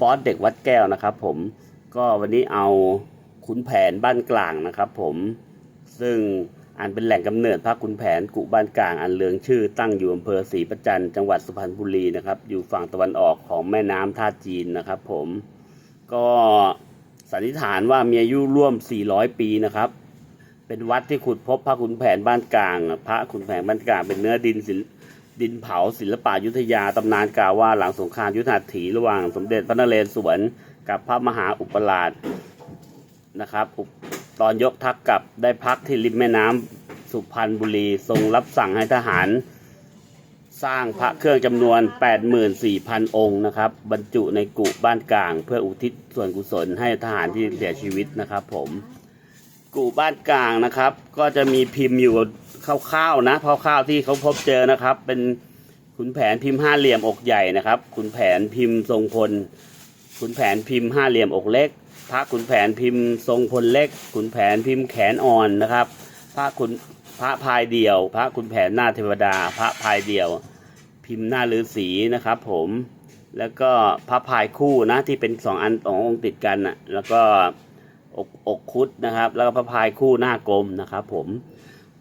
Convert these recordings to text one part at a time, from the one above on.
ป๊อตเด็กวัดแก้วนะครับ ผมก็วันนี้เอาขุนแผนบ้านกลางนะครับ ผมซึ่งอันเป็นแหล่งกำเนิดพระขุนแผนกุบ้านกลางอันเลืองชื่อตั้งอยู่อำเภอศรีประจันจังหวัดสุพรรณบุรีนะครับ อยู่ฝั่งตะวันออกของแม่น้ำท่าจีนนะครับ ผมก็สันนิษฐานว่ามีอายุร่วม 400 ปีนะครับ เป็นวัดที่ขุดพบพระขุนแผนบ้านกลาง พระขุนแผนบ้านกลางเป็นเนื้อดินศิล ดินเผาศิลปะยุทธยาตำนานกล่าวว่าหลังสงครามยุทธหัตถีระหว่างสมเด็จพระนเรศวรกับพระมหาอุปราชนะครับตอนยกทัพกลับได้พักที่ริมแม่น้ำสุพรรณบุรีทรงรับสั่งให้ทหาร สร้างพระเครื่องจำนวน 84,000 องค์นะครับ บรรจุในกุบ้านกลาง เพื่ออุทิศส่วนกุศลให้ทหารที่เสียชีวิตนะครับผมกูบ้านกลางนะครับ ก็จะมีพิมพ์อยู่ คร่าวๆนะคร่าวๆที่เขาพบเจอนะครับ เป็นขุนแผนพิมพ์ห้าเหลี่ยมอกใหญ่นะครับขุนแผนพิมพ์ทรงพลขุนแผนพิมพ์ห้าเหลี่ยมอกเล็กพระขุนแผนพิมพ์ทรงพลเล็กขุนแผนพิมพ์แขนอ่อนนะครับ พระขุนพระพายเดี่ยว พระขุนแผนหน้าเทวดา พระพายเดี่ยว พิมพ์หน้าฤาษีนะครับ ผมแล้วก็พระพายคู่นะที่เป็นสองอันสององค์ติดกันน่ะแล้วก็อกอกคุดนะครับ แล้วก็พระพายคู่หน้ากลมนะครับ ผม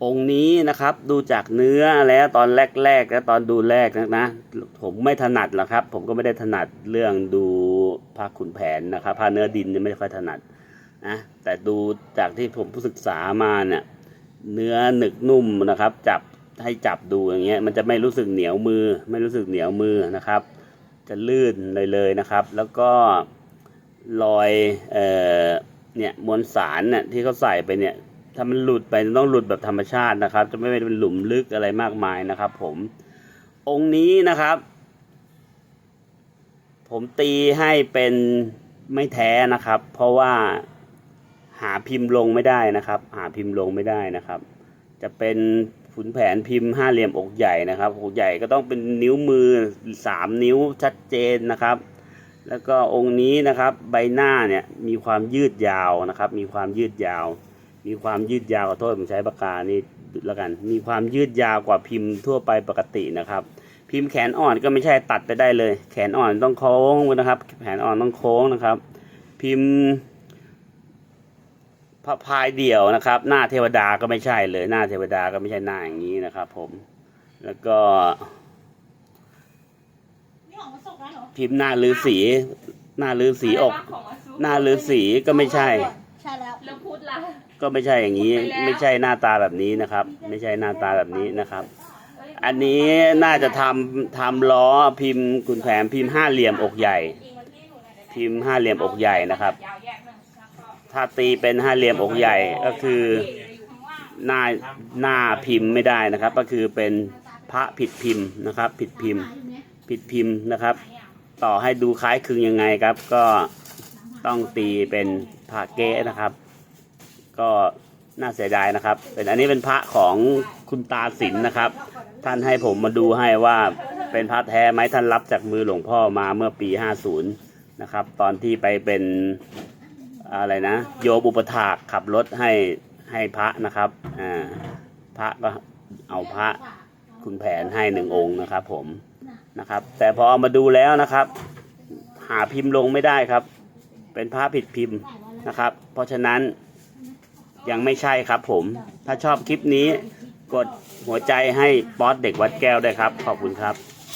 องค์นี้นะครับดูจากเนื้อแล้วตอนแรกๆและตอนดูแรกนะนะผมไม่ถนัดหรอกครับ ผมก็ไม่ได้ถนัดเรื่องดูพระขุนแผนนะครับพระเนื้อดินเนี่ยไม่ค่อยถนัดนะแต่ดูจากที่ผมศึกษามาเนี่ยเนื้อหนึกนุ่มนะครับ จับให้จับดูอย่างเงี้ยมันจะไม่รู้สึกเหนียวมือ ไม่รู้สึกเหนียวมือนะครับ จะลื่นเลยเลยนะครับ แล้วก็รอยเอ่อเนี่ยมวลสารเนี่ยที่เขาใส่ไปเนี่ย ถ้ามันหลุดไปต้องหลุดแบบธรรมชาตินะครับ จะไม่เป็นหลุมลึกอะไรมากมายนะครับ ผม องค์นี้นะครับ ผมตีให้เป็นไม่แท้นะครับ เพราะว่าหาพิมพ์ลงไม่ได้นะครับ หาพิมพ์ลงไม่ได้นะครับ จะเป็นขุนแผนพิมพ์ห้าเหลี่ยมอกใหญ่นะครับอกใหญ่ก็ต้องเป็นนิ้วมือสามนิ้วชัดเจนนะครับ แล้วก็องค์นี้นะครับ ใบหน้าเนี่ยมีความยืดยาวนะครับ มีความยืดยาว มีความยืดยาวขอโทษผมใช้ปากกานี่แล้วกัน มีความยืดยาวกว่าพิมพ์ทั่วไปปกตินะครับ พิมพ์แขนอ่อนก็ไม่ใช่ตัดไปได้เลย แขนอ่อนต้องโค้งนะครับ แขนอ่อนต้องโค้งนะครับ พิมพ์พระพายเดี่ยวนะครับ หน้าเทวดาก็ไม่ใช่เลย หน้าเทวดาก็ไม่ใช่หน้าอย่างนี้นะครับ ผม แล้วก็นี่ของมาส่งแล้วเหรอพิมพ์หน้าฤาษีหน้าฤาษีอก หน้าฤาษีก็ไม่ใช่ ใช่แล้ว แล้วพูดละ ก็ไม่ใช่อย่างนี้ไปแล้วไม่ใช่หน้าตาแบบนี้นะครับ ไม่ใช่หน้าตาแบบนี้นะครับ อันนี้น่าจะทำทำล้อพิมพ์กุนแผนพิมพ์ห้าเหลี่ยมอกใหญ่ พิมพ์ห้าเหลี่ยมอกใหญ่นะครับยาวแยกหนึ่งแล้วก็ถ้าตีเป็นห้าเหลี่ยมอกใหญ่ก็คือหน้าหน้าพิมพ์ไม่ได้นะครับ ก็คือเป็นพระผิดพิมพ์นะครับ ผิดพิมพ์ผิดพิมพ์นะครับ ต่อให้ดูคล้ายคลึงยังไงครับ ก็ต้องตีเป็นพระเก๊นะครับ ก็น่าเสียดายนะครับ เป็นอันนี้เป็นพระของคุณตาสินนะครับ ท่านให้ผมมาดูให้ว่าเป็นพระแท้ไหมท่านรับจากมือหลวงพ่อมาเมื่อปี 50 นะครับ ตอนที่ไปเป็นอะไรนะ โยมอุปถากขับรถให้ให้พระนะครับอ่าพระก็เอาพระคุณแผนให้หนึ่งองค์นะครับ ผมนะครับ แต่พอเอามาดูแล้วนะครับ หาพิมพ์ลงไม่ได้ครับ เป็นพระผิดพิมพ์นะครับ เพราะฉะนั้น ยังไม่ใช่ครับผม ถ้าชอบคลิปนี้ กดหัวใจให้ป๊อตเด็กวัดแก้วได้วยครับ ขอบคุณครับ